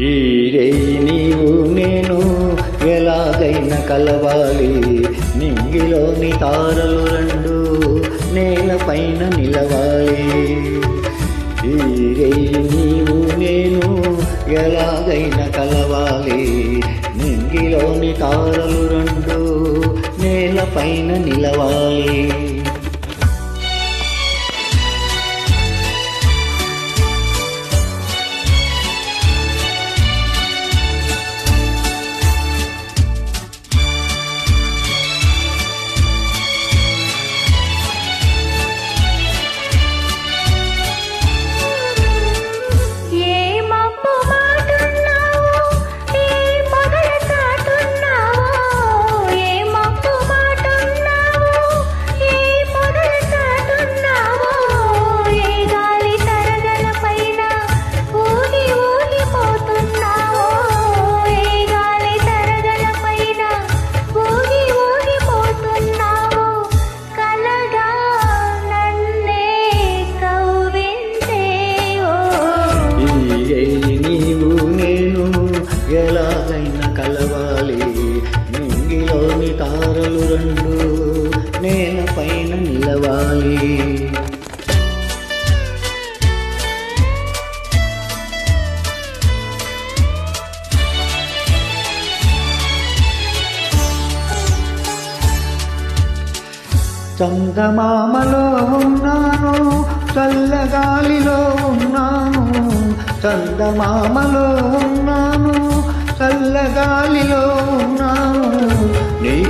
ఈ రేయి నీవు నేను ఎలాగైనా కలవాలి. నింగిలోని తారలు రెండు నేలపైన నిలవాలి. ఈ రేయి నీవు నేను ఎలాగైనా కలవాలి. నింగిలోని తారలు రెండు నేలపైన నిలవాలి. రెండు నేను పైన నిలవాలి. చందమామలో ఉన్నాను చల్లగాలిలో ఉన్నాను. చందమామలో ఉన్నాను చల్లగాలిలో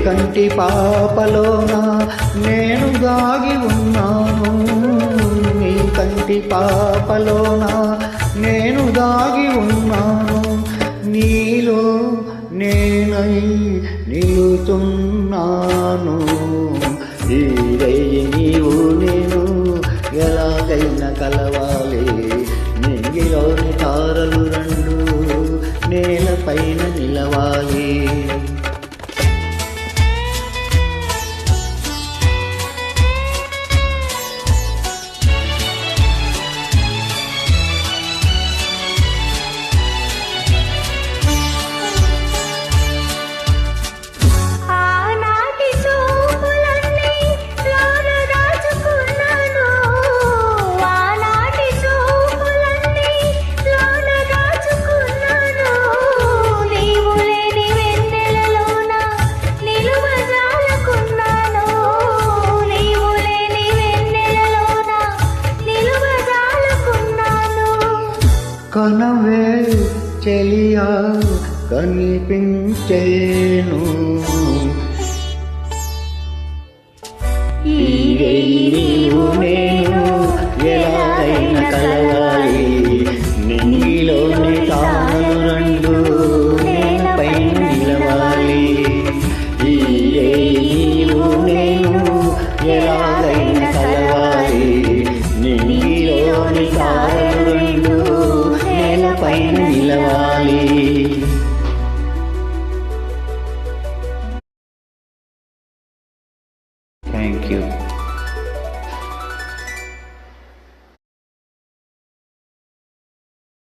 కంటి పాపలోన నేను దాగి ఉన్నాను. నీ కంటి పాపలోన నేను దాగి ఉన్నాను. నీలో నేనై నిలుతున్నాను. ఈ నీవు నేను ఎలాగైనా కలవాలి. నింగిలోని తారలు కనవే చెలియా కనిపించేను. నీవు నేను ఎలాగైనా కలవాలి నీలోని తాను రెండు ఎలాగైనా కలవాలి నీలోని తాను Thank you.